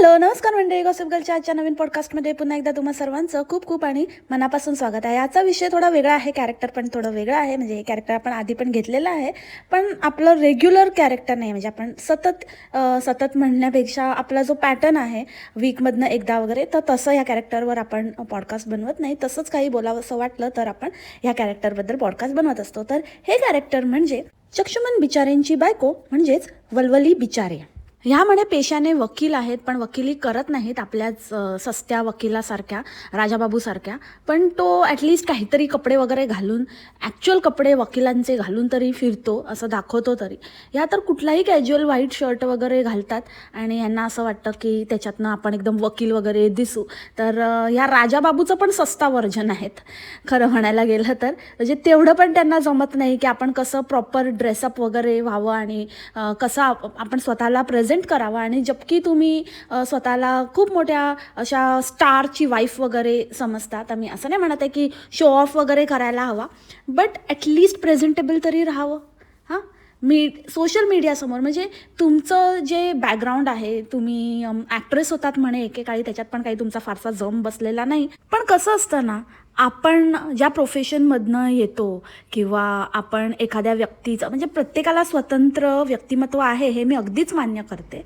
Hello नमस्कार मंडळी. Gossip गर्लच्या आजच्या नवीन पॉडकास्टमध्ये पुन्हा एकदा तुम्हा सर्वांचं खूप खूप आणि मनापासून स्वागत आहे. याचा विषय थोडा वेगळा आहे कॅरेक्टर पण थोडं वेगळं आहे. म्हणजे हे कॅरेक्टर आपण आधी पण घेतलेलं आहे. पण आपलं रेग्युलर कॅरेक्टर नाही म्हणजे आपण सतत सतत म्हणण्यापेक्षा आपला जो पॅटर्न आहे वीकमधनं एकदा वगैरे तर तसं या कॅरेक्टरवर आपण पॉडकास्ट बनवत नाही. तसंच काही बोलावंसं वाटलं तर आपण ह्या कॅरेक्टरबद्दल पॉडकास्ट बनवत असतो. तर हे कॅरेक्टर म्हणजे चक्षुमन बिचारेंची बायको म्हणजेच वलवली बिचारे. ह्या म्हणे पेशाने वकील आहेत पण वकिली करत नाहीत आपल्याच सस्त्या वकिलासारख्या राजाबाबूसारख्या. पण तो ॲटलिस्ट काहीतरी कपडे वगैरे घालून ॲक्च्युअल कपडे वकिलांचे घालून तरी फिरतो असं दाखवतो तरी. ह्या तर कुठलाही कॅज्युअल व्हाईट शर्ट वगैरे घालतात आणि यांना असं वाटतं की त्याच्यातनं आपण एकदम वकील वगैरे दिसू. तर ह्या राजाबाबूचं पण सस्ता वर्जन आहेत. खरं म्हणायला गेलं तर. म्हणजे तेवढं पण त्यांना जमत नाही की आपण कसं प्रॉपर ड्रेसअप वगैरे व्हावं आणि कसं आपण स्वतःला प्रेझेंट करावं आणि जबकी तुम्ही स्वतःला खूप मोठ्या अशा स्टारची वाईफ वगैरे समजतात. मी असं नाही म्हणत आहे की शो ऑफ वगैरे करायला हवा बट ॲटलिस्ट प्रेझेंटेबल तरी राहावं. हां? मी सोशल मीडियासमोर म्हणजे तुमचं जे बॅकग्राऊंड आहे तुम्ही ॲक्ट्रेस होतात म्हणे एकेकाळी त्याच्यात पण काही तुमचा फारसा जम बसलेला नाही. पण कसं असतं ना आपण ज्या प्रोफेशनमधनं येतो किंवा आपण एखाद्या व्यक्तीचं म्हणजे प्रत्येकाला स्वतंत्र व्यक्तिमत्व आहे हे मी अगदीच मान्य करते.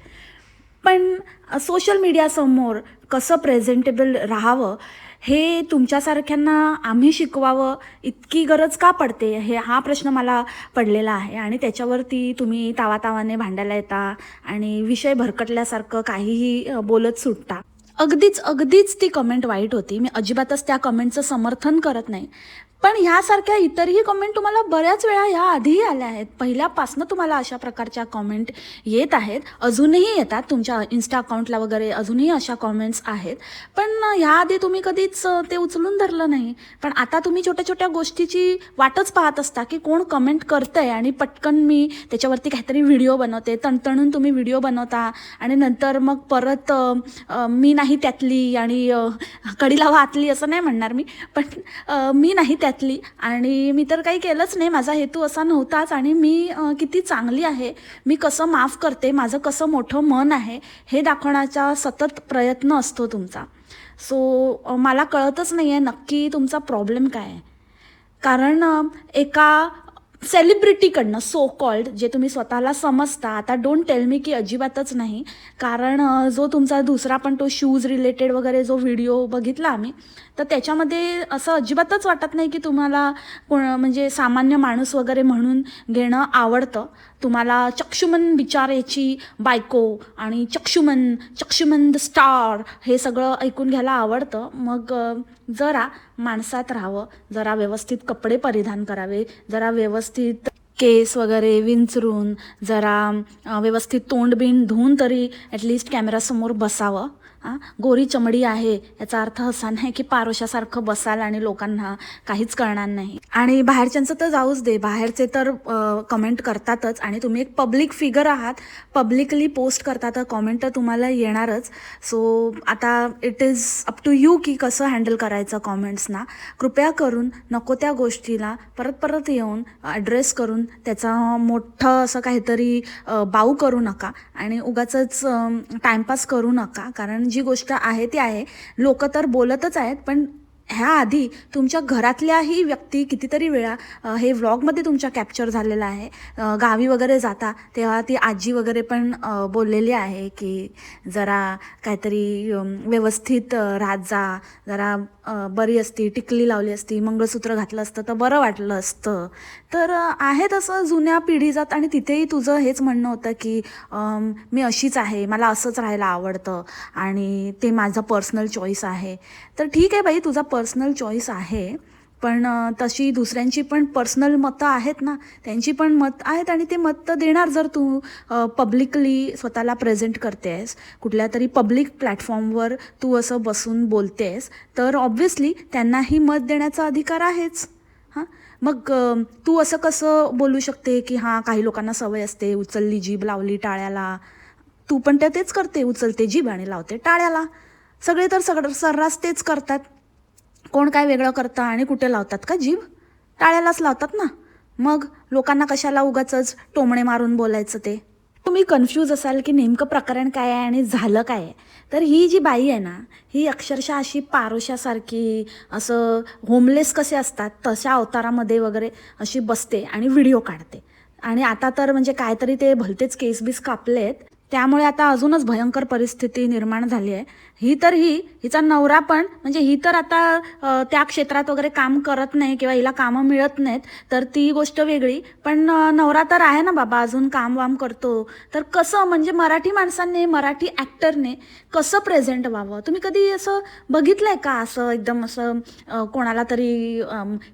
पण सोशल मीडियासमोर कसं प्रेझेंटेबल राहावं हे तुमच्यासारख्यांना आम्ही शिकवावं इतकी गरज का पडते? हे हा प्रश्न मला पडलेला आहे आणि त्याच्यावरती तुम्ही तावातावाने भांडायला येता आणि विषय भरकटल्यासारखं काहीही बोलत सुटता. अगदीच अगदीच ती कमेंट वाईट होती. मी अजिबातच त्या कमेंटचं समर्थन करत नाही. पण ह्यासारख्या इतरही कमेंट तुम्हाला बऱ्याच वेळा ह्या आधीही आल्या आहेत. पहिल्यापासनं तुम्हाला अशा प्रकारच्या कॉमेंट येत आहेत. अजूनही येतात तुमच्या इन्स्टा अकाउंटला वगैरे अजूनही अशा कॉमेंट्स आहेत. पण ह्याआधी तुम्ही कधीच ते उचलून धरलं नाही. पण आता तुम्ही छोट्या छोट्या गोष्टीची वाटच पाहत असता की कोण कमेंट करतंय आणि पटकन मी त्याच्यावरती काहीतरी व्हिडिओ बनवते. तणतणून तुम्ही व्हिडिओ बनवता आणि नंतर मग परत मी नाही त्यातली आणि कडीला वाहतली असं नाही म्हणणार मी. पण मी नाही त्यात त्यातली आणि मी तर काही केलंच नाही. माझा हेतू असा नव्हताच. आणि मी किती चांगली आहे. मी कसं माफ करते? माझं कसं मोठं मन आहे? हे दाखवण्याचा सतत प्रयत्न असतो तुमचा. सो मला कळतच नाही आहे नक्की तुमचा प्रॉब्लेम काय आहे. कारण एका सेलिब्रिटीकडनं सो कॉल्ड जे तुम्ही स्वतःला समजता आता डोंट टेल मी की अजिबातच नाही. कारण जो तुमचा दुसरा पण तो शूज रिलेटेड वगैरे जो व्हिडिओ बघितला आम्ही तर त्याच्यामध्ये असं अजिबातच वाटत नाही की तुम्हाला कोण म्हणजे सामान्य माणूस वगैरे म्हणून घेणं आवडतं. तुम्हाला चक्षुमन बिचारेची बायको आणि चक्षुमन चक्षुमन द स्टार हे सगळं ऐकून घ्यायला आवडतं. मग जरा माणसात राहावं जरा व्यवस्थित कपडे परिधान करावे जरा व्यवस्थित केस वगैरे विंचरून जरा व्यवस्थित तोंड बिंड धुवून तरी ॲटलिस्ट कॅमेरासमोर बसावं. आ गोरी चमडी आहे याचा अर्थ असा नाही की पारोशासारखं बसाल आणि लोकांना काहीच कळणार नाही. आणि बाहेरच्यांचं तर जाऊच दे. बाहेरचे तर कमेंट करतातच. आणि तुम्ही एक पब्लिक फिगर आहात. पब्लिकली पोस्ट करता तर कॉमेंट तर तुम्हाला येणारच. सो आता it is up to you की कसं हँडल करायचं कॉमेंट्सना कृपया करून नको त्या गोष्टीला. परत परत येऊन ॲड्रेस करून त्याचा मोठं असं काहीतरी बाऊ करू नका. आणि उगाच टाईमपास करू नका. कारण जी गोष्ट आहे ती आहे. लोक तर बोलतच आहेत पण ह्या आधी तुमच्या घरातल्याही व्यक्ती कितीतरी वेळा हे व्लॉगमध्ये तुमच्या कॅप्चर झालेलं आहे. गावी वगैरे जाता तेव्हा ती आजी वगैरे पण बोललेली आहे की जरा काहीतरी व्यवस्थित राहत जा. जरा बरी असती टिकली लावली असती मंगळसूत्र घातलं असतं तर बरं वाटलं असतं. तर आहे तसं जुन्या पिढीजात आणि तिथेही तुझं हेच म्हणणं होतं की मी अशीच आहे मला असंच राहायला आवडतं आणि ते माझं पर्सनल चॉईस आहे. तर ठीक आहे बाई तुझा पर्सनल चॉईस आहे पण तशी दुसऱ्यांची पण पर्सनल मतं आहेत ना त्यांची पण मत आहेत आणि ते मत देणार जर तू पब्लिकली स्वतःला प्रेझेंट करतेस कुठल्या तरी पब्लिक प्लॅटफॉर्मवर तू असं बसून बोलतेस तर ऑब्व्हियसली त्यांनाही मत देण्याचा अधिकार आहेच. हां? मग तू असं कसं बोलू शकते की हां काही लोकांना सवय असते उचलली जीभ लावली टाळ्याला. तू पण त्या तेच करते उचलते जीभ आणि लावते टाळ्याला. सगळे तर सगळं सर्रास तेच करतात. कोण काय वेगळं करतं आणि कुठे लावतात का जीभ टाळ्यालाच लावतात ना. मग लोकांना कशाला उगाच टोमणे मारून बोलायचं ते? तुम्ही कन्फ्यूज असाल की नेमकं प्रकरण काय आहे आणि झालं काय आहे? तर ही जी बाई आहे ना ही अक्षरशः अशी पारोशासारखी असं होमलेस कसे असतात तशा अवतारामध्ये वगैरे अशी बसते आणि व्हिडिओ काढते. आणि आता तर म्हणजे काहीतरी ते भलतेच केस बीस कापलेत. त्यामुळे आता अजूनच भयंकर परिस्थिती निर्माण झाली आहे. ही तर ही हिचा नवरा पण म्हणजे ही तर आता त्या क्षेत्रात वगैरे काम करत नाही किंवा हिला कामं मिळत नाहीत तर ती गोष्ट वेगळी. पण नवरा तर आहे ना बाबा अजून काम वाम करतो. तर कसं म्हणजे मराठी माणसांनी मराठी ॲक्टरने कसं प्रेझेंट व्हावं? तुम्ही कधी असं बघितलंय का असं एकदम असं कोणाला तरी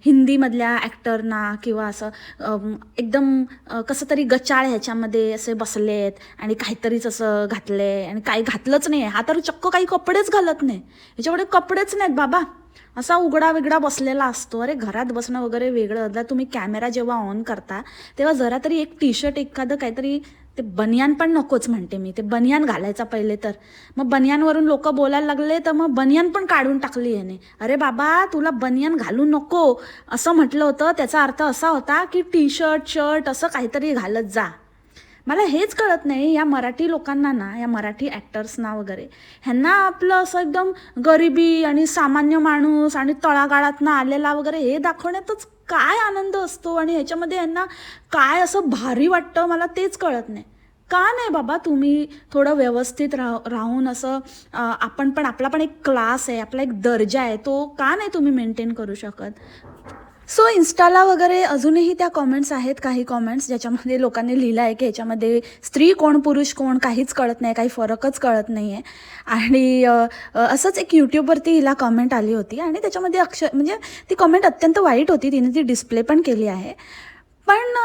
हिंदीमधल्या ॲक्टरना किंवा असं एकदम कसं तरी गचाळ ह्याच्यामध्ये असे बसलेत आणि काहीतरी काहीतरीच असं घातले आणि काही घातलंच नाही हा तर चक्क काही कपडेच घालत नाही. ह्याच्याकडे कपडेच नाहीत बाबा. असा उघडा वेगळा बसलेला असतो. अरे घरात बसणं वगैरे वेगळं. आता तुम्ही कॅमेरा जेव्हा ऑन करता तेव्हा जरा तरी एक टी शर्ट एखादं काहीतरी ते बनियान पण नकोच म्हणते मी. ते बनियान घालायचा पहिले तर. मग बनियानवरून लोक बोलायला लागले तर मग बनियान पण काढून टाकली याने. अरे बाबा तुला बनियान घालू नको. असं म्हटलं होतं. त्याचा अर्थ असा होता की टी शर्ट शर्ट असं काहीतरी घालत जा. मला हेच कळत नाही या मराठी लोकांना ना या मराठी ॲक्टर्सना वगैरे ह्यांना आपलं असं एकदम गरिबी आणि सामान्य माणूस आणि तळागाळातनं आलेला वगैरे हे दाखवण्यातच काय आनंद असतो आणि ह्याच्यामध्ये यांना काय असं भारी वाटतं मला तेच कळत नाही. का नाही बाबा तुम्ही थोडं व्यवस्थित राह राहून असं आपण पण आपला पण एक क्लास आहे आपला एक दर्जा आहे तो का नाही तुम्ही मेंटेन करू शकत? सो इन्स्टाला वगैरे अजूनही त्या कॉमेंट्स आहेत काही कॉमेंट्स ज्याच्यामध्ये लोकांनी लिहिलं आहे की ह्याच्यामध्ये स्त्री कोण पुरुष कोण काहीच कळत नाही काही फरकच कळत नाही आहे आणि असंच एक यूट्यूबवरती हिला कॉमेंट आली होती आणि त्याच्यामध्ये अक्षर म्हणजे ती कॉमेंट अत्यंत वाईट होती तिने ती डिस्प्ले पण केली आहे. पण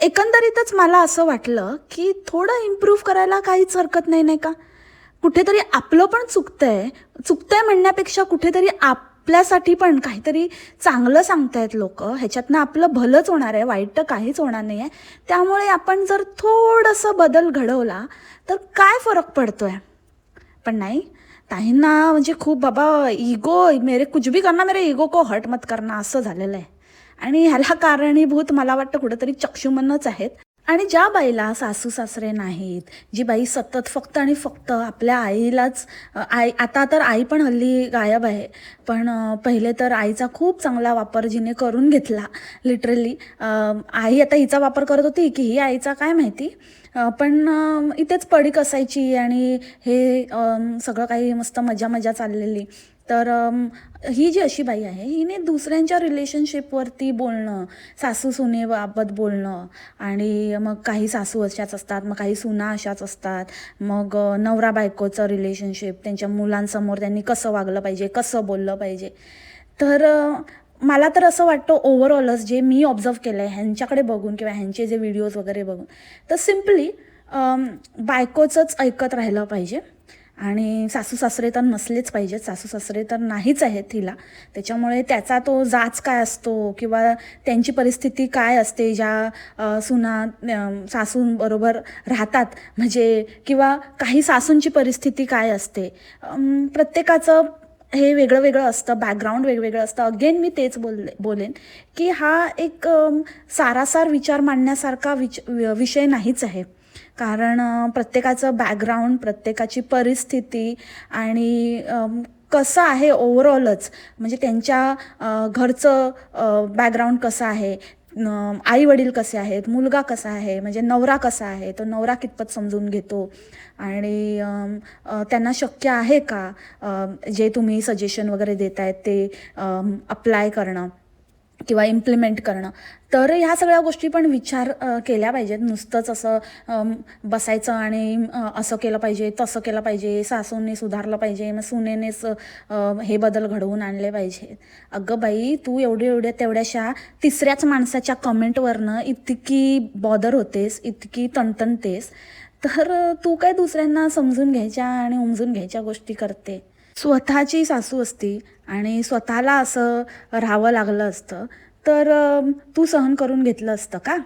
एकंदरीतच मला असं वाटलं की थोडं इम्प्रूव्ह करायला काहीच हरकत नाही नाही का? कुठेतरी आपलं पण चुकतंय. चुकतंय म्हणण्यापेक्षा कुठेतरी आप आपल्यासाठी पण काहीतरी चांगलं सांगतायत लोक. ह्याच्यातनं आपलं भलंच होणार आहे वाईट तर काहीच होणार नाही आहे त्यामुळे आपण जर थोडंसं बदल घडवला तर काय फरक पडतो आहे पण नाही ताईंना म्हणजे खूप बाबा इगो मेरे कुछ भी करना मेरे इगो को हट मत करना असं झालेलं आहे. आणि ह्याला कारणीभूत मला वाटतं कुठंतरी चक्षुमनच आहेत. आणि ज्या बाईला सासू सासरे नाहीत जी बाई सतत फक्त आणि फक्त आपल्या आईलाच आई आता तर आई पण हल्ली गायब आहे पण पहिले तर आईचा खूप चांगला वापर जिने करून घेतला लिटरली आई आता हिचा वापर करत होती की ही आईचा काय माहिती? पण इथेच पडीक असायची आणि हे सगळं काही मस्त मजा मजा चाललेली. तर ही जी अशी बाई आहे हिने दुसऱ्यांच्या रिलेशनशिपवरती बोलणं सासू सुनेबाबत बोलणं आणि मग काही सासू अशाच असतात मग काही सुना अशाच असतात मग नवरा बायकोचं रिलेशनशिप त्यांच्या मुलांसमोर त्यांनी कसं वागलं पाहिजे कसं बोललं पाहिजे. तर मला तर असं वाटतं ओव्हरऑलच जे मी ऑब्झर्व केलं आहे ह्यांच्याकडे बघून किंवा ह्यांचे जे व्हिडिओज वगैरे बघून तर सिम्पली बायकोचंच ऐकत राहिलं पाहिजे. आणि सासू सासरे तर नसलेच पाहिजेत सासू सासरे तर नाहीच आहेत तिला. त्याच्यामुळे त्याचा तो जाच काय असतो किंवा त्यांची परिस्थिती काय असते ज्या सुना सासूंबरोबर राहतात म्हणजे किंवा काही सासूंची परिस्थिती काय असते. प्रत्येकाचं हे वेगळं वेगळं असतं बॅकग्राऊंड वेगवेगळं असतं. अगेन मी तेच बोलले बोलेन की हा एक सारासार विचार मांडण्यासारखा विच वि- विषय नाहीच आहे. कारण प्रत्येकाचं बॅकग्राऊंड प्रत्येकाची परिस्थिती आणि कसं आहे ओव्हरऑलच म्हणजे त्यांच्या घरचं बॅकग्राऊंड कसं आहे आई वडील कसे आहेत मुलगा कसा आहे म्हणजे नवरा कसा आहे तो नवरा कितपत समजून घेतो आणि त्यांना शक्य आहे का जे तुम्ही सजेशन वगैरे देत आहेत ते अप्लाय करणं? किंवा इम्प्लिमेंट करणं. तर ह्या सगळ्या गोष्टी पण विचार केल्या पाहिजेत. नुसतंच असं बसायचं आणि असं केलं पाहिजे तसं केलं पाहिजे सासूंनी सुधारलं पाहिजे मग सुनेनेच हे बदल घडवून आणले पाहिजे अगं बाई तू एवढ्या एवढ्या तेवढ्याशा तिसऱ्याच माणसाच्या कमेंटवरनं इतकी बॉदर होतेस इतकी तणतणतेस. तर तू काय दुसऱ्यांना समजून घ्यायच्या आणि उमजून घ्यायच्या गोष्टी करते? स्वतःची सासू असती आणि स्वतःला असं राहावं लागलं असतं तर तू सहन करून घेतलं असतं का?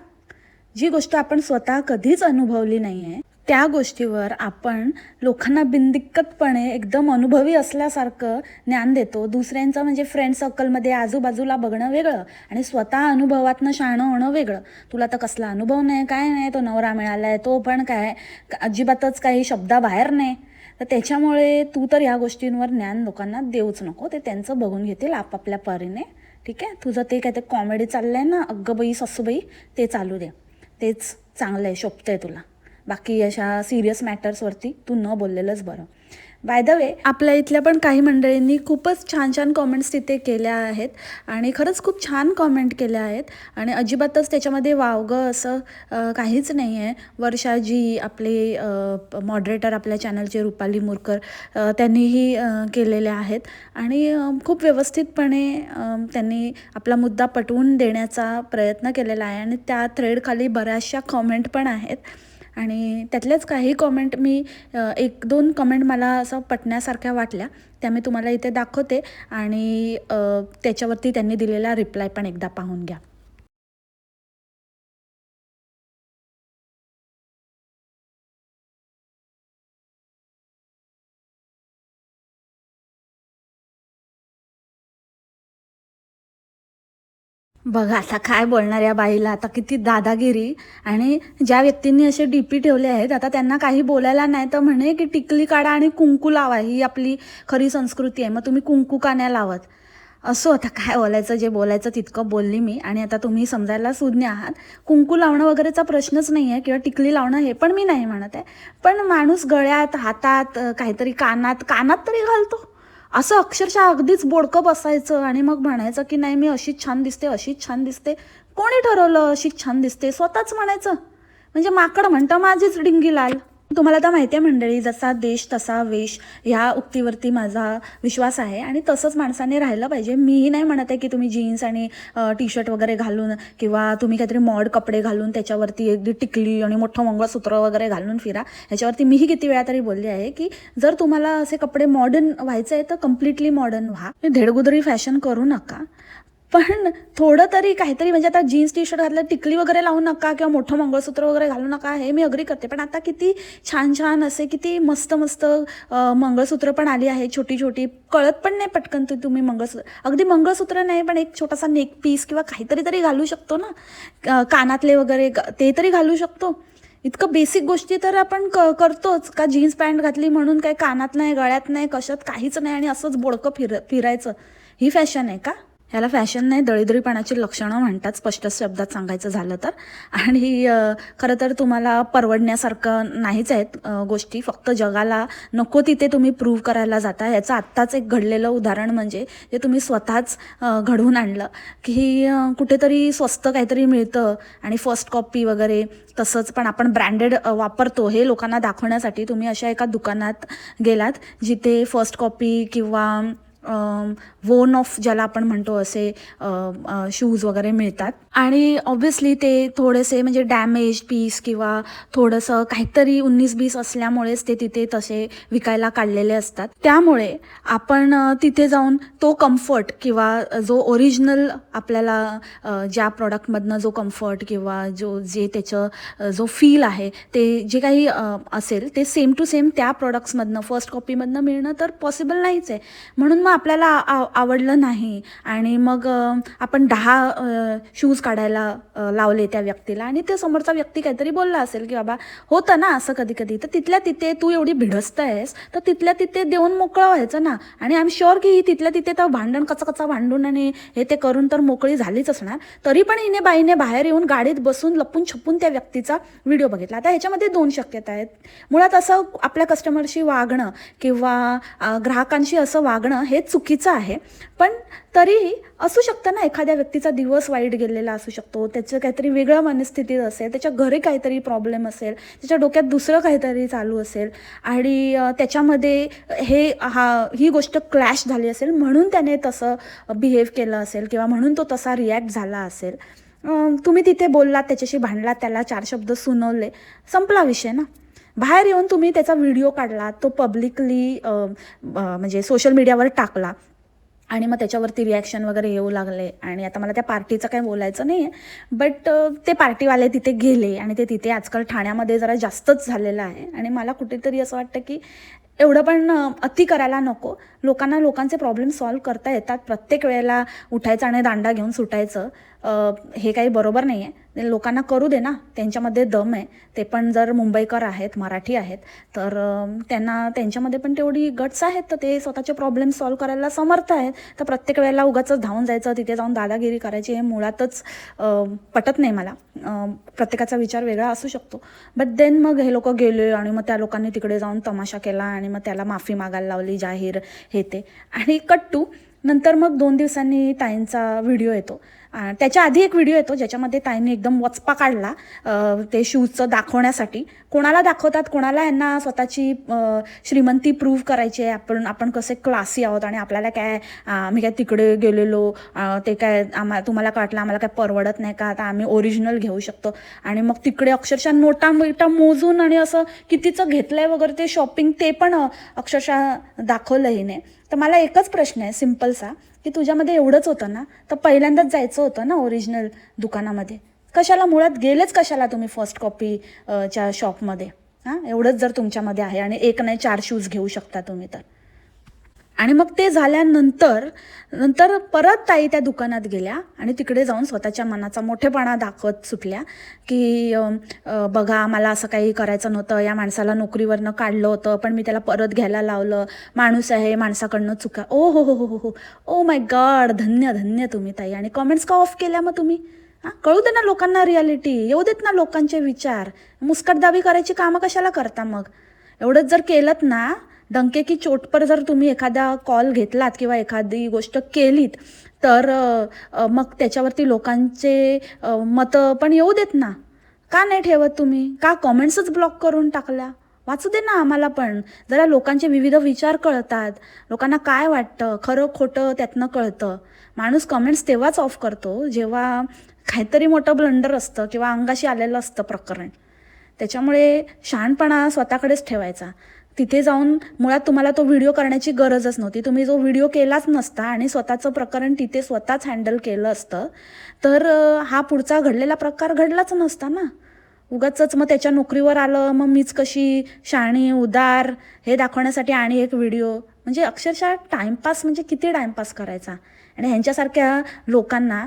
जी गोष्ट आपण स्वतः कधीच अनुभवली नाही आहे त्या गोष्टीवर आपण लोकांना बिनदिक्कतपणे एकदम अनुभवी असल्यासारखं ज्ञान देतो. दुसऱ्यांचं म्हणजे फ्रेंड सर्कलमध्ये आजूबाजूला बघणं वेगळं आणि स्वतः अनुभवातनं शहाणं होणं वेगळं. तुला तर कसला अनुभव नाही काय नाही तो नवरा मिळाला आहे तो पण काय अजिबातच काही शब्दाबाहेर नाही. तर त्याच्यामुळे तू तर ह्या गोष्टींवर ज्ञान लोकांना देऊच नको. ते त्यांचं बघून घेतील आपापल्या परीने. ठीक आहे? तुझं ते काय ते कॉमेडी चाललं आहे ना अग्गबाई ससूबाई ते चालू दे. तेच चांगलं आहे शोभतं आहे तुला. बाकी अशा सिरियस मॅटर्सवरती तू न बोललेलंच बरं. बाय द वे आपल्या इथल्या पण काही मंडळींनी खूपच छान छान कॉमेंट्स तिथे केल्या आहेत आणि खरंच खूप छान कॉमेंट केल्या आहेत. आणि अजिबातच त्याच्यामध्ये वावगं असं काहीच नाही आहे वर्षाजी आपले मॉडरेटर आपल्या चॅनलचे रुपाली मुरकर त्यांनीही केलेल्या केलेले आहेत. आणि खूप व्यवस्थितपणे त्यांनी आपला मुद्दा पटवून देण्याचा प्रयत्न केलेला आहे. आणि त्या थ्रेडखाली बऱ्याचशा कॉमेंट पण आहेत. आणि त्यातल्याच काही कॉमेंट मी एक दोन कमेंट मला असं पटण्यासारख्या वाटल्या त्या मी तुम्हाला इथे दाखवते आणि त्याच्यावरती त्यांनी दिलेला रिप्लाय पण एकदा पाहून घ्या. बघा आता काय बोलणार या बाईला? आता किती दादागिरी. आणि ज्या व्यक्तींनी असे डी पी ठेवले आहेत आता त्यांना काही बोलायला नाही तर म्हणे की टिकली काढा आणि कुंकू लावा. ही आपली खरी संस्कृती आहे. मग तुम्ही कुंकू का नाही लावत? असो आता काय बोलायचं? जे बोलायचं तितकं बोलली मी. आणि आता तुम्ही समजायला सुज्ञ आहात. कुंकू लावणं वगैरेचा प्रश्नच नाही आहे किंवा टिकली लावणं हे पण मी नाही म्हणत आहे. पण माणूस गळ्यात हातात काहीतरी कानात कानात तरी घालतो. असं अक्षरशः अगदीच बोडकं बसायचं आणि मग म्हणायचं की नाही मी अशीच छान दिसते अशीच छान दिसते. कोणी ठरवलं अशीच छान दिसते? स्वतःच म्हणायचं. म्हणजे माकड म्हणतं माझीच डिंगी लाल. तुम्हाला तर माहिती आहे मंडळी जसा देश तसा वेश ह्या उक्तीवरती माझा विश्वास आहे. आणि तसंच माणसाने राहिलं पाहिजे. मीही नाही म्हणत आहे की तुम्ही जीन्स आणि टी शर्ट वगैरे घालून किंवा तुम्ही काहीतरी मॉड कपडे घालून त्याच्यावरती अगदी टिकली आणि मोठं मंगळसूत्र वगैरे घालून फिरा. ह्याच्यावरती मीही किती वेळा तरी बोलली आहे की जर तुम्हाला असे कपडे मॉडर्न व्हायचे आहे तर कम्प्लिटली मॉडर्न व्हा. धेडगुदरी फॅशन करू नका. पण थोडं तरी काहीतरी म्हणजे आता जीन्स टी शर्ट घातलं टिकली वगैरे लावू नका किंवा मोठं मंगळसूत्र वगैरे घालू नका हे मी अग्री करते. पण आता किती छान छान असे किती मस्त मस्त मंगळसूत्र पण आली आहे छोटी छोटी कळत पण नाही पटकन ते तुम्ही मंगळसूत्र. अगदी मंगळसूत्र नाही पण एक छोटासा नेक पीस किंवा काहीतरी तरी घालू शकतो ना? कानातले वगैरे ग- ते तरी घालू शकतो. इतकं बेसिक गोष्टी तर आपण क करतोच. का जीन्स पॅन्ट घातली म्हणून काही कानात नाही गळ्यात नाही कशात काहीच नाही आणि असंच बोडकं फिर फिरायचं. ही फॅशन आहे का? ह्याला फॅशन नाही दळीदळीपणाची लक्षणं म्हणतात स्पष्ट शब्दात सांगायचं झालं तर. आणि खरं तर तुम्हाला परवडण्यासारखं नाहीच आहेत गोष्टी. फक्त जगाला नको तिथे तुम्ही प्रूव्ह करायला जाता. याचं आत्ताच एक घडलेलं उदाहरण म्हणजे जे तुम्ही स्वतःच घडवून आणलं. की कुठेतरी स्वस्त काहीतरी मिळतं आणि फर्स्ट कॉपी वगैरे तसंच. पण आपण ब्रँडेड वापरतो. हे लोकांना दाखवण्यासाठी तुम्ही अशा एका दुकानात गेलात जिथे फर्स्ट कॉपी किंवा वोन ऑफ ज्याला आपण म्हणतो असे शूज वगैरे मिळतात. आणि ऑब्व्हियसली ते थोडेसे म्हणजे डॅमेज पीस किंवा थोडंसं काहीतरी उन्नीस बीस असल्यामुळेच ते तिथे तसे विकायला काढलेले असतात. त्यामुळे आपण तिथे जाऊन तो कम्फर्ट किंवा जो ओरिजिनल आपल्याला ज्या प्रॉडक्टमधनं जो कम्फर्ट किंवा जो जे त्याचं जो फील आहे ते जे काही असेल ते सेम टू सेम त्या प्रॉडक्ट्समधनं फर्स्ट कॉपीमधनं मिळणं तर पॉसिबल नाहीच आहे. म्हणून मग आपल्याला आव आवडलं नाही. आणि मग आपण दहा शूज काढायला लावले त्या व्यक्तीला आणि ते समोरचा व्यक्ती काहीतरी बोलला असेल की बाबा होतं ना असं कधी कधी तर तिथल्या तिथे तू एवढी भिडस्त आहेस तर तिथल्या तिथे देऊन मोकळं व्हायचं ना. आणि आय एम शुअर की ही तिथल्या तिथे तर भांडण कचा कचा भांडून आणि हे ते करून तर मोकळी झालीच असणार. तरी पण हिने बाईने बाहेर येऊन गाडीत बसून लपून छपून त्या व्यक्तीचा व्हिडिओ बघितला. आता ह्याच्यामध्ये दोन शक्यता आहेत. मुळात असं आपल्या कस्टमरशी वागणं किंवा ग्राहकांशी असं वागणं हे चुकीचं आहे. पण तरीही असू शकतं ना एखाद्या व्यक्तीचा दिवस वाईट गेलेला असू शकतो त्याचं काहीतरी वेगळं मनस्थितीत असेल त्याच्या घरी काहीतरी प्रॉब्लेम असेल त्याच्या डोक्यात दुसरं काहीतरी चालू असेल आणि त्याच्यामध्ये हे हा ही गोष्ट क्लॅश झाली असेल म्हणून त्याने तसं बिहेव केलं असेल किंवा म्हणून तो तसा रिॲक्ट झाला असेल. तुम्ही तिथे बोललात त्याच्याशी भांडलात त्याला चार शब्द सुनवले संपला विषय ना. बाहेर येऊन तुम्ही त्याचा व्हिडिओ काढला तो पब्लिकली म्हणजे सोशल मीडियावर टाकला. आणि मग त्याच्यावरती रिॲक्शन वगैरे येऊ लागले. आणि आता मला त्या पार्टीचं काही बोलायचं नाही आहे बट ते पार्टीवाले तिथे गेले आणि ते तिथे आजकाल ठाण्यामध्ये जरा जास्तच झालेलं आहे. आणि मला कुठेतरी असं वाटतं की एवढं पण अति करायला नको. लोकांना लोकांचे प्रॉब्लेम सॉल्व्ह करता येतात. प्रत्येक वेळेला उठायचं आणि दांडा घेऊन सुटायचं हे काही बरोबर नाही आहे लोकांना करू दे ना. त्यांच्यामध्ये दम आहे. ते पण जर मुंबईकर आहेत मराठी आहेत तर त्यांना त्यांच्यामध्ये पण तेवढी गट्स आहेत. तर ते स्वतःचे प्रॉब्लेम सॉल्व्ह करायला समर्थ आहेत. तर प्रत्येक वेळेला उगाच धावून जायचं तिथे जाऊन दादागिरी करायची हे मुळातच पटत नाही मला. प्रत्येकाचा विचार वेगळा असू शकतो. बट देन मग हे लोक गेले आणि मग त्या लोकांनी तिकडे जाऊन तमाशा केला आणि मग त्याला माफी मागायला लावली जाहीर हे ते. आणि कट्टू नंतर मग दोन दिवसांनी ताईंचा व्हिडिओ येतो. त्याच्या आधी एक व्हिडिओ येतो ज्याच्यामध्ये ताईंनी एकदम वचपा काढला ते शूजचं दाखवण्यासाठी. कोणाला दाखवतात कोणाला यांना स्वतःची श्रीमंती प्रूव्ह करायची आहे आपण आपण कसे क्लासी आहोत आणि आपल्याला काय आम्ही काय तिकडे गेलेलो ते काय आम्हा तुम्हाला काटलं वाटलं आम्हाला काय परवडत नाही का? आता आम्ही ओरिजिनल घेऊ शकतो. आणि मग तिकडे अक्षरशः नोटा बिटा मोजून आणि असं कितीचं घेतलंय वगैरे ते शॉपिंग ते पण अक्षरशः दाखवलं हिने. तर मला एकच प्रश्न आहे सिम्पलसा की तुझ्यामध्ये एवढंच होतं ना तर पहिल्यांदाच जायचं होतं ना ओरिजिनल दुकानामध्ये? कशाला मुळात गेलेच कशाला तुम्ही फर्स्ट कॉपीच्या शॉपमध्ये हां एवढंच जर तुमच्यामध्ये आहे आणि एक नाही चार शूज घेऊ शकता तुम्ही तर. आणि मग ते झाल्यानंतर नंतर परत ताई त्या दुकानात गेल्या आणि तिकडे जाऊन स्वतःच्या मनाचा मोठेपणा दाखवत सुटल्या की बघा मला असं काही करायचं नव्हतं या माणसाला नोकरीवरनं काढलं होतं पण मी त्याला परत घ्यायला लावलं. माणूस आहे माणसाकडनं चुका. ओ हो हो हो हो हो. ओ माय गॉड धन्य धन्य तुम्ही ताई. आणि कॉमेंट्स का ऑफ केल्या मग तुम्ही? हां कळू दे ना लोकांना रियालिटी येऊ देत ना लोकांचे विचार. मुस्कटदाबी करायची कामं कशाला करता मग? एवढंच जर केलं ना डंके की चोटपर जर तुम्ही एखादा कॉल घेतलात किंवा एखादी गोष्ट केलीत तर मग त्याच्यावरती लोकांचे मतं पण येऊ देत ना. का नाही ठेवत तुम्ही? का कॉमेंट्सच ब्लॉक करून टाकल्या? वाचू दे ना आम्हाला पण. जरा लोकांचे विविध विचार कळतात. लोकांना काय वाटतं? खरं खोटं त्यातनं कळतं. माणूस कमेंट्स तेव्हाच ऑफ करतो जेव्हा काहीतरी मोठं ब्लंडर असतं किंवा अंगाशी आलेलं असतं प्रकरण. त्याच्यामुळे शहाणपणा स्वतःकडेच ठेवायचा. तिथे जाऊन मुळात तुम्हाला तो व्हिडिओ करण्याची गरजच नव्हती. तुम्ही जो व्हिडिओ केलाच नसता आणि स्वतःचं प्रकरण तिथे स्वतःच हँडल केलं असतं तर हा पुढचा घडलेला प्रकार घडलाच नसता ना. उगाचच मग त्याच्या नोकरीवर आलं मग मीच कशी शाणी उदार हे दाखवण्यासाठी आणि एक व्हिडिओ म्हणजे अक्षरशः टाइमपास म्हणजे किती टाइमपास करायचा? आणि ह्यांच्यासारख्या लोकांना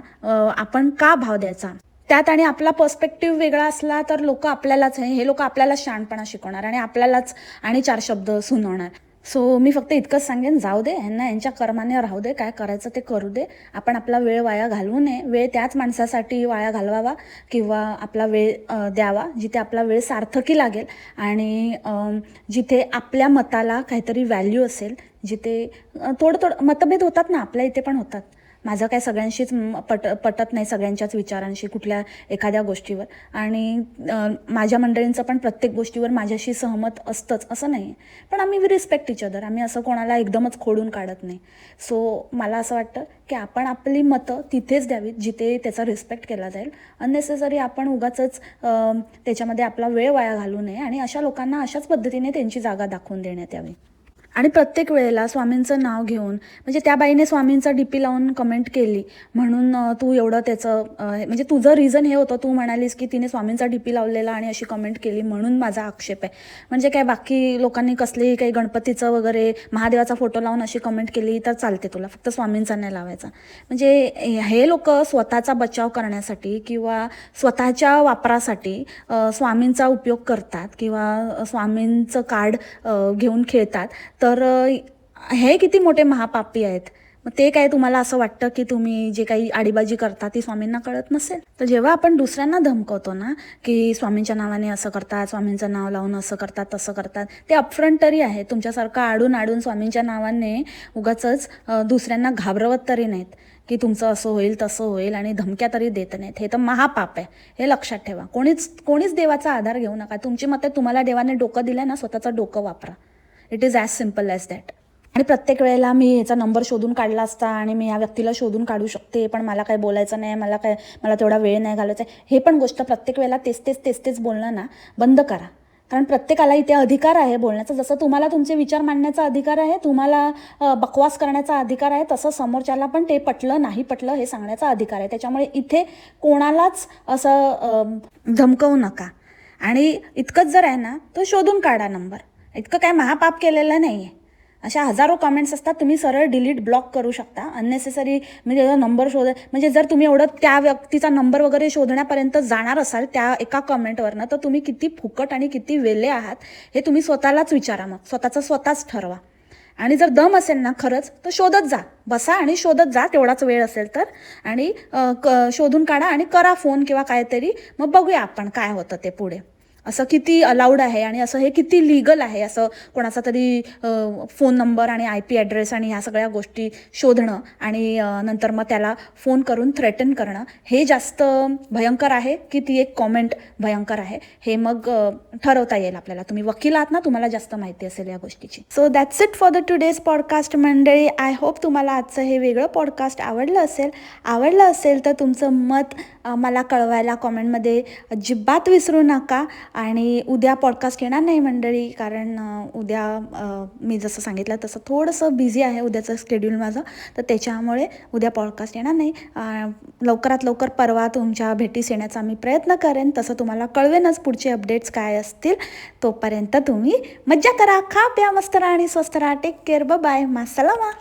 आपण का भाव द्यायचा? त्यात आणि आपला पर्स्पेक्टिव्ह वेगळा असला तर लोक आपल्यालाच हे हे लोक आपल्यालाच शहाणपणा शिकवणार आणि आपल्यालाच आणि चार शब्द सुनवणार. सो मी फक्त इतकंच सांगेन जाऊ दे यांना यांच्या कर्माने राहू दे काय करायचं ते करू दे. आपण आपला वेळ वाया घालवू नये. वेळ त्याच माणसासाठी वाया घालवावा किंवा आपला वेळ द्यावा जिथे आपला वेळ सार्थकी लागेल आणि जिथे आपल्या मताला काहीतरी व्हॅल्यू असेल जिथे थोडं थोडं मतभेद होतात ना आपल्या इथे पण होतात. माझं काय सगळ्यांशीच पट पटत नाही सगळ्यांच्याच विचारांशी कुठल्या एखाद्या गोष्टीवर. आणि माझ्या मंडळींचं पण प्रत्येक गोष्टीवर माझ्याशी सहमत असतंच असं नाही आहे पण आम्ही वी रिस्पेक्ट इच अदर आम्ही असं कोणाला एकदमच खोडून काढत नाही. सो मला असं वाटतं की आपण आपली मतं तिथेच द्यावीत जिथे त्याचा रिस्पेक्ट केला जाईल. अननेसेसरी आपण उगाचच त्याच्यामध्ये आपला वेळ वाया घालू नये आणि अशा लोकांना अशाच पद्धतीने त्यांची जागा दाखवून देण्यात यावी. आणि प्रत्येक वेळेला स्वामींचं नाव घेऊन म्हणजे त्या बाईने स्वामींचा डीपी लावून कमेंट केली. म्हणून तू एवढं त्याचं म्हणजे तुझं रिझन हे होतं. तू म्हणालीस की तिने स्वामींचा डीपी लावलेला आणि अशी कमेंट केली. म्हणून माझा आक्षेप आहे. म्हणजे काय बाकी लोकांनी कसलेही काही गणपतीचं वगैरे महादेवाचा फोटो लावून अशी कमेंट केली तर चालते तुला. फक्त स्वामींचा नाही लावायचा. म्हणजे हे लोक स्वतःचा बचाव करण्यासाठी किंवा स्वतःच्या वापरासाठी स्वामींचा उपयोग करतात किंवा स्वामींचं कार्ड घेऊन खेळतात. तर हे किती मोठे महापापी आहेत. मग ते काय तुम्हाला असं वाटतं की तुम्ही जे काही आडीबाजी करता ती स्वामींना कळत नसेल? तर जेव्हा आपण दुसऱ्यांना धमकवतो ना की स्वामींच्या नावाने असं करतात स्वामींचं नाव लावून असं करतात तसं करतात ते अपफ्रंट तरी आहे. तुमच्यासारखं आडून आडून स्वामींच्या नावाने उगाचच दुसऱ्यांना घाबरवत तरी नाहीत की तुमचं असं होईल तसं होईल आणि धमक्या तरी देत नाहीत. हे तर महापाप आहे. हे लक्षात ठेवा. कोणीच कोणीच देवाचा आधार घेऊ नका. तुमची मते तुम्हाला देवाने डोकं दिलं ना स्वतःचं डोकं वापरा. It is as simple as that आणि प्रत्येक वेळेला मी ह्याचा नंबर शोधून काढला असता आणि मी या व्यक्तीला शोधून काढू शकते पण मला काय बोलायचं नाही मला काय मला तेवढा वेळ नाही घालायचा आहे. हे पण गोष्ट प्रत्येक वेळेला तेच तेच तेच तेच बोलणं ना बंद करा. कारण प्रत्येकाला इथे अधिकार आहे बोलण्याचा. जसं तुम्हाला तुमचे विचार मांडण्याचा अधिकार आहे तुम्हाला बकवास करण्याचा अधिकार आहे तसं समोरच्याला पण ते पटलं नाही पटलं हे सांगण्याचा अधिकार आहे. त्याच्यामुळे इथे कोणालाच असं धमकवू नका. आणि इतकंच जर आहे ना तर शोधून काढा नंबर इतकं काय महापाप केलेलं नाही आहे अशा हजारो कमेंट्स असतात तुम्ही सरळ डिलीट ब्लॉक करू शकता. अननेसेसरी म्हणजे नंबर शोध म्हणजे जर तुम्ही एवढं त्या व्यक्तीचा नंबर वगैरे शोधण्यापर्यंत जाणार असाल त्या एका कमेंटवरनं तर तुम्ही किती फुकट आणि किती वेले आहात हे तुम्ही स्वतःलाच विचारा मग. स्वतःचं स्वतःच ठरवा. आणि जर दम असेल ना खरंच तर शोधत जा. बसा आणि शोधत जा तेवढाच वेळ असेल तर. आणि क शोधून काढा आणि करा फोन किंवा काहीतरी. मग बघूया आपण काय होतं ते पुढे. असं किती अलाउड आहे आणि असं हे किती लिगल आहे असं कोणाचा तरी फोन नंबर आणि आय पी ॲड्रेस आणि ह्या सगळ्या गोष्टी शोधणं आणि नंतर मग त्याला फोन करून थ्रेटन करणं हे जास्त भयंकर आहे की ती एक कॉमेंट भयंकर आहे? हे मग ठरवता येईल आपल्याला. तुम्ही वकील आहात ना तुम्हाला जास्त माहिती असेल या गोष्टीची. So that's it for the today's podcast मंडळी. आय होप तुम्हाला आजचं हे वेगळं पॉडकास्ट आवडलं असेल. आवडलं असेल तर तुमचं मत मला कळवायला कॉमेंटमध्ये अजिबात विसरू नका. आणि उद्या पॉडकास्ट येणार नाही मंडळी कारण उद्या मी जसं सांगितलं तसं थोडंसं बिझी आहे उद्याचं स्केड्यूल माझं तर त्याच्यामुळे उद्या पॉडकास्ट येणार नाही. लवकरात लवकर परवा तुमच्या भेटीस येण्याचा मी प्रयत्न करेन तसं तुम्हाला कळवेनच पुढचे अपडेट्स काय असतील. तोपर्यंत तुम्ही मज्जा करा खा प्या मस्त राहा आणि स्वस्त राहा. Take care bye मासलामा